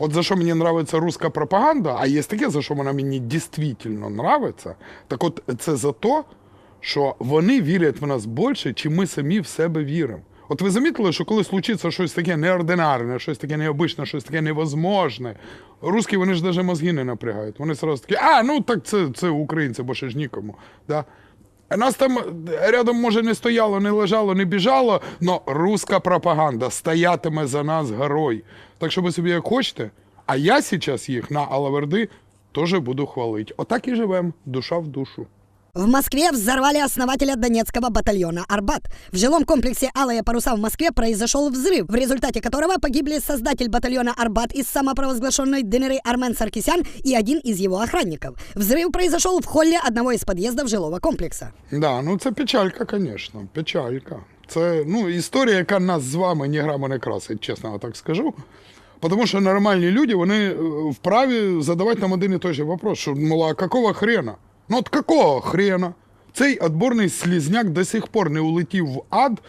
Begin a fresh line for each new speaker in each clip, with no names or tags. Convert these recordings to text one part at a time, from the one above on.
От за що мені нравиться руська пропаганда, а є таке, за що вона мені дійсно нравиться, так от це за те, що вони вірять в нас більше, чи ми самі в себе віримо. От ви замітили, що коли случиться щось таке неординарне, щось таке необичне, щось таке невозможне, русські вони ж навіть мозги не напрягають. Вони сразу такі, а, ну так це, це українці, бо ще ж нікому. Да? Нас там рядом, може, не стояло, не лежало, не біжало, але руська пропаганда стоятиме за нас горой. Так що ви собі як хочете, а я зараз їх на Алаверди теж буду хвалити. Отак і живемо, душа в душу.
В Москве взорвали основателя Донецкого батальона «Арбат». В жилом комплексе «Алые паруса» в Москве произошел взрыв, в результате которого погибли создатель батальона «Арбат» из самопровозглашенной ДНР Армен Саркисян и один из его охранников. Взрыв произошел в холле одного из подъездов жилого комплекса.
Да, ну це печалька, звісно, печалька. Це ну, історія, яка нас з вами ні грама не красить, чесно я так скажу. Тому що нормальні люди, вони е, вправі задавати нам один і той же вопрос, що, мол, а какого хрена? Ну от какого хрена? Цей отборний слізняк до сих пор не улетів в ад,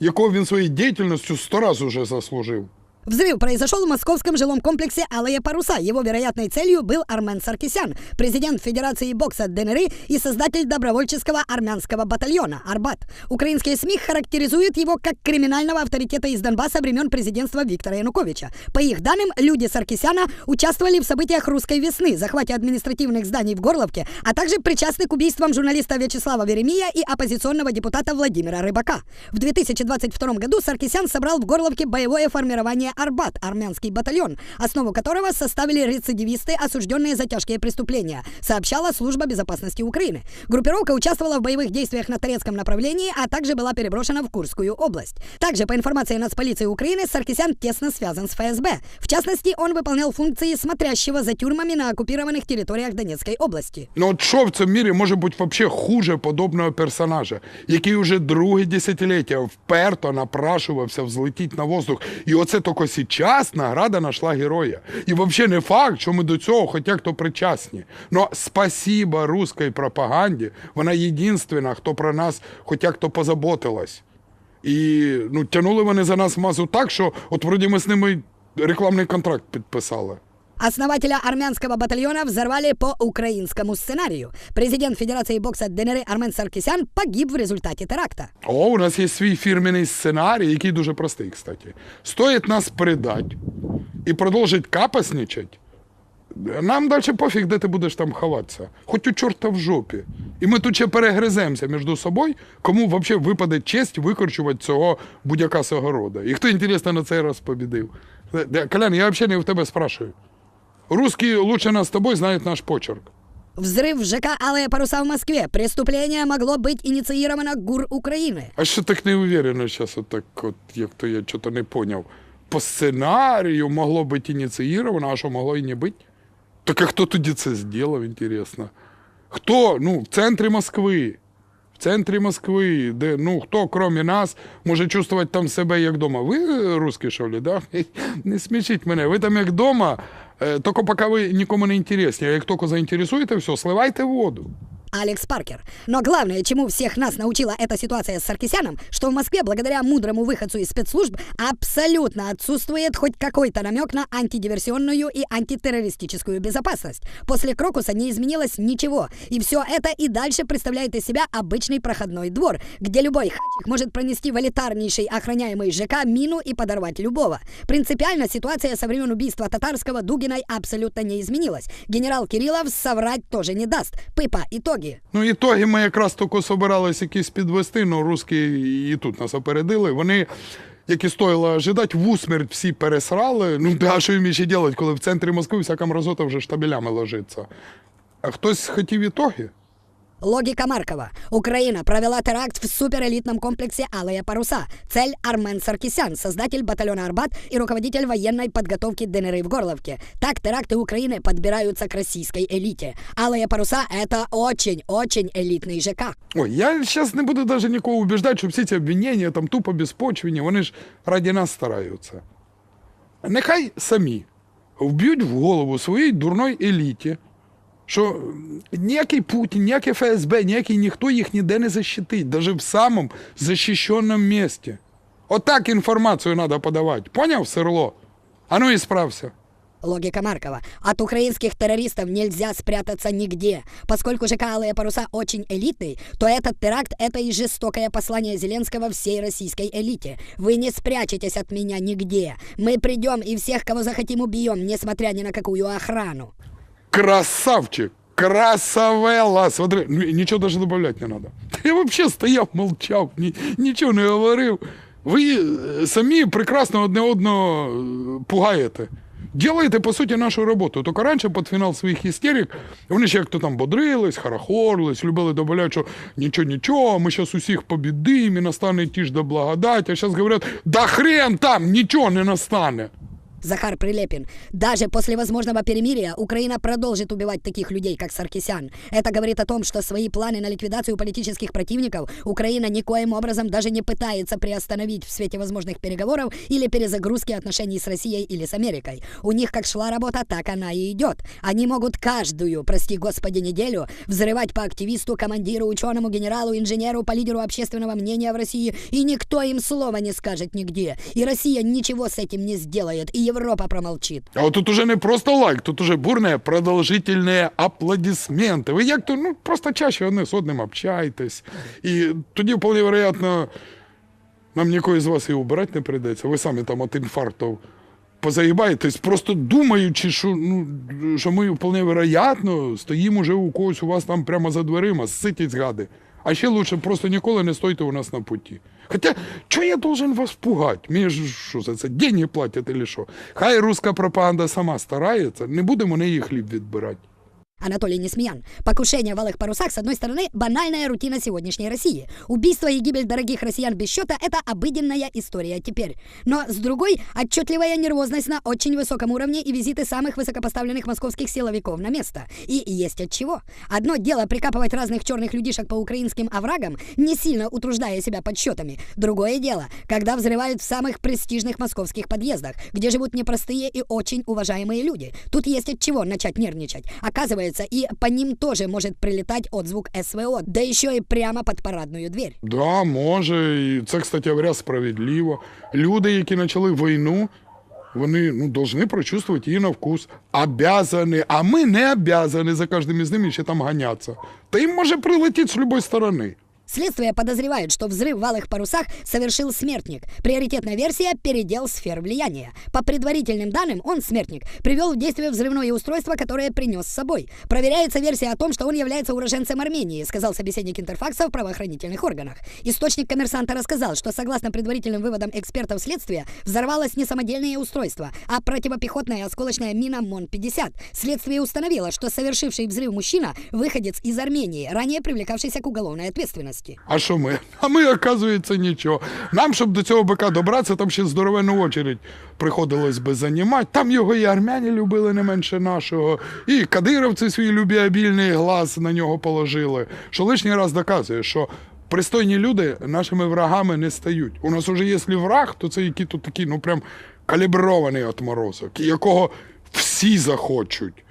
якого він своєю діяльністю сто разів уже заслужив.
Взрыв произошел в московском жилом комплексе «Алые паруса». Его вероятной целью был Армен Саркисян, президент Федерации бокса ДНР и создатель добровольческого армянского батальона «Арбат». Украинские СМИ характеризуют его как криминального авторитета из Донбасса времен президентства Виктора Януковича. По их данным, люди Саркисяна участвовали в событиях «Русской весны», захвате административных зданий в Горловке, а также причастны к убийствам журналиста Вячеслава Веремия и оппозиционного депутата Владимира Рыбака. В 2022 году Саркисян собрал в Горловке боевое формирование «Арбат» – армянский батальон, основу которого составили рецидивисты, осужденные за тяжкие преступления, сообщала Служба безопасности Украины. Группировка участвовала в боевых действиях на Торецком направлении, а также была переброшена в Курскую область. Также, по информации нацполиции Украины, Саркисян тесно связан с ФСБ. В частности, он выполнял функции смотрящего за тюрьмами на оккупированных территориях Донецкой области.
Ну от що в цьому мірі може бути вообще хуже подобного персонажа, який уже друге десятиліття вперто напрашувався взлетіти на воздух. І оце тільки зараз награда нашла героя. І взагалі не факт, що ми до цього хоча як-то причасні. Но спасіба русській пропаганді, вона єдинственна, хто про нас хоча як-то позаботилась. І ну, тянули вони за нас мазу так, що от вроді ми з ними рекламний контракт підписали.
Основателя армянского батальона взорвали по украинскому сценарию. Президент Федерации бокса ДНР Армен Саркисян погиб в результате теракта.
О, у нас є свій фірменний сценарій, який дуже простий, кстати. Стоїть нас предать і продовжить капасничать, нам далі пофіг, де ти будеш там ховатися. Хоч у чорта в жопі. І ми тут ще перегриземося між собою, кому взагалі випаде честь викорчувати цього будь-яка свого. І хто, інтересно, на цей раз побідив. Колян, я взагалі не в тебе спрашиваю. Русські лучше нас з тобою знають наш почерк.
Взрыв в ЖК «Алые паруса» в Москве. Преступление могло быть инициировано ГУР Украины.
А що так не уверенно зараз, от так, от, як то я чого-то не поняв. По сценарію могло бути ініційовано, а що могло і не бути? Так а хто тоді це зробив, інтересно? Хто? Ну, в центрі Москви. В центрі Москви, де ну хто, крім нас, може чувствувати там себе як вдома. Ви е, русські, що ли, да? Не смішіть мене. Ви там як вдома, е, тільки поки ви нікому не інтересні, а як тільки заінтересуєте, все, сливайте воду.
Алекс Паркер. Но главное, чему всех нас научила эта ситуация с Саркисяном, что в Москве, благодаря мудрому выходцу из спецслужб, абсолютно отсутствует хоть какой-то намек на антидиверсионную и антитеррористическую безопасность. После Крокуса не изменилось ничего, и все это и дальше представляет из себя обычный проходной двор, где любой хачик может пронести в элитарнейший охраняемый ЖК мину и подорвать любого. Принципиально ситуация со времен убийства Татарского Дугиной абсолютно не изменилась. Генерал Кириллов соврать тоже не даст. Пыпа, итоги.
Ну, ітоги ми якраз тільки собирались якісь підвести, але русські і тут нас опередили. Вони, як і стоїло ожидати, в усмерть всі пересрали. Ну, да, що їм ще робити, коли в центрі Москви всяка мразота вже штабелями ложиться. А хтось хотів ітоги?
Логика Маркова. Украина провела теракт в суперэлитном комплексе «Алые паруса». Цель – Армен Саркисян, создатель батальона «Арбат» и руководитель военной подготовки ДНР в Горловке. Так теракты Украины подбираются к российской элите. «Алые паруса» – это очень-очень элитный ЖК.
Ой, я зараз не буду навіть нікого убіждати, що всі ці обвинення там тупо безпочвені, вони ж раді нас стараються. Нехай самі вб'ють в голову своїй дурної еліті, що ніякий Путін, ніяке ФСБ, ніякий ніхто їх ніде не защитить, навіть в самому захищеному місці. Отак інформацію треба подавати. Поняв, Серло? А ну і справся.
Логика Маркова. От украинских террористов нельзя спрятаться нигде. Поскольку ЖК «Алые паруса» очень элитный, то этот теракт – это и жестокое послание Зеленского всей российской элите. Вы не спрячетесь от меня нигде. Мы придем и всех, кого захотим, убьем, несмотря ни на какую охрану.
Красавчик! Красавела! Смотри, нічого даже добавлять не надо. Я вообще стояв, молчав, ні, нічого не говорив. Ви е, самі прекрасно одне одного е, пугаєте. Делаєте, по суті, нашу роботу. Тільки раніше під фінал своїх істерик вони ще як-то там бодрились, хорохорились, любили додавати, що нічого, нічого, ми зараз усіх побідимо, і настане ті ж до благодаті. А зараз говорять, да хрен там, нічого не настане.
Захар Прилепин. Даже после возможного перемирия Украина продолжит убивать таких людей, как Саркисян. Это говорит о том, что свои планы на ликвидацию политических противников Украина никоим образом даже не пытается приостановить в свете возможных переговоров или перезагрузки отношений с Россией или с Америкой. У них как шла работа, так она и идет. Они могут каждую, прости господи, неделю взрывать по активисту, командиру, ученому, генералу, инженеру, по лидеру общественного мнения в России, и никто им слова не скажет нигде. И Россия ничего с этим не сделает, и Европа промолчит.
А от тут уже не просто лайк, тут уже бурне продовжительні аплодисменти. Ви як то ну просто чаще одне з одним общаєтесь. І тоді, вполне вероятно, нам нікого з вас і убирати не прийдеться. Ви самі там от інфарктів позаїбаєтесь, просто думаючи, що, ну, що ми вполне вероятно стоїмо вже у когось у вас там прямо за дверима, ситіть гади. А ще лучше просто ніколи не стойте у нас на путі. Хоча, що я должен вас пугати? Мені ж що за це деньги платять чи що? Хай руська пропаганда сама старається, не будемо неї хліб відбирати.
Анатолий Несмеян. Покушение в алых парусах, с одной стороны, банальная рутина сегодняшней России. Убийство и гибель дорогих россиян без счета – это обыденная история теперь. Но с другой, отчетливая нервозность на очень высоком уровне и визиты самых высокопоставленных московских силовиков на место. И есть от чего. Одно дело прикапывать разных черных людишек по украинским оврагам, не сильно утруждая себя подсчетами. Другое дело, когда взрывают в самых престижных московских подъездах, где живут непростые и очень уважаемые люди. Тут есть от чего начать нервничать. Оказывается, и по ним тоже может прилетать отзвук СВО, да еще и прямо под парадную дверь.
Да, може, і це, кстати говоря, справедливо. Люди, які почали війну, вони ну, повинні прочувствовать її на вкус. Обязані, а ми не обязані за кожним із ними ще там ганятися. Та їм може прилетіти з будь-якої сторони.
Следствие подозревает, что взрыв в алых парусах совершил смертник. Приоритетная версия – передел сфер влияния. По предварительным данным, он, смертник, привел в действие взрывное устройство, которое принес с собой. Проверяется версия о том, что он является уроженцем Армении, сказал собеседник Интерфакса в правоохранительных органах. Источник коммерсанта рассказал, что согласно предварительным выводам экспертов следствия, взорвалось не самодельное устройство, а противопехотная осколочная мина МОН-50. Следствие установило, что совершивший взрыв мужчина – выходец из Армении, ранее привлекавшийся к уголовной ответственности.
А що ми? А ми, оказується, нічого. Нам, щоб до цього бика добратися, там ще здоровенну очередь приходилось би займати. Там його і армяні любили не менше нашого, і кадировці свій любіабільний глаз на нього положили. Що лишній раз доказує, що пристойні люди нашими врагами не стають. У нас уже якщо враг, то це який тут такий, ну прям калібрований отморозок, якого всі захочуть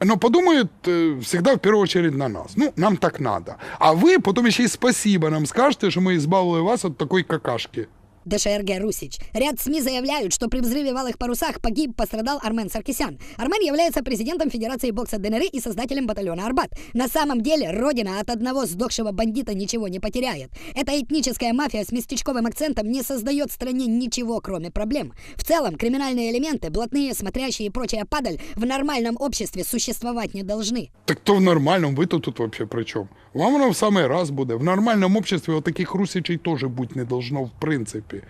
Но подумают э, всегда в первую очередь на нас. Ну, нам так надо. А вы потом еще и спасибо нам скажете, что мы избавили вас от такой какашки.
ДШРГ «Русич». Ряд СМИ заявляют, что при взрыве в Алых парусах погиб, пострадал Армен Саркисян. Армен является президентом Федерации бокса ДНР и создателем батальона «Арбат». На самом деле, родина от одного сдохшего бандита ничего не потеряет. Эта этническая мафия с местечковым акцентом не создает стране ничего, кроме проблем. В целом, криминальные элементы, блатные, смотрящие и прочая падаль в нормальном обществе существовать не должны.
Так то в нормальному, ви то тут вообще при чому? Вам воно в самий раз буде. В нормальному обществі таких русичей теж бути не должно, в принципі.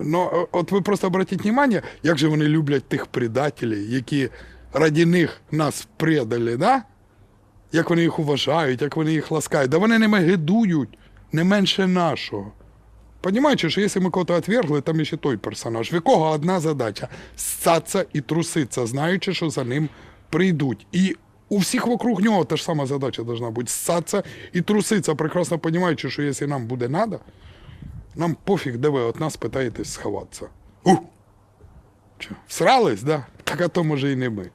Е, от ви просто обратіть внимание, як же вони люблять тих предателів, які раді них нас предали, да? Як вони їх уважають, як вони їх ласкають. Да вони ними гидують не менше нашого. Понимаете, що якщо ми кого-то отвергли, там ще той персонаж, в якого одна задача ссаться і труситься, знаючи, що за ним прийдуть. І у всіх вокруг нього та ж сама задача должна бути ссатися і труситься, прекрасно розуміючи, що якщо нам буде надо, нам пофіг, де ви від нас питаєтесь сховатися. У! Чо, всрались, да? Так а то може і не ми.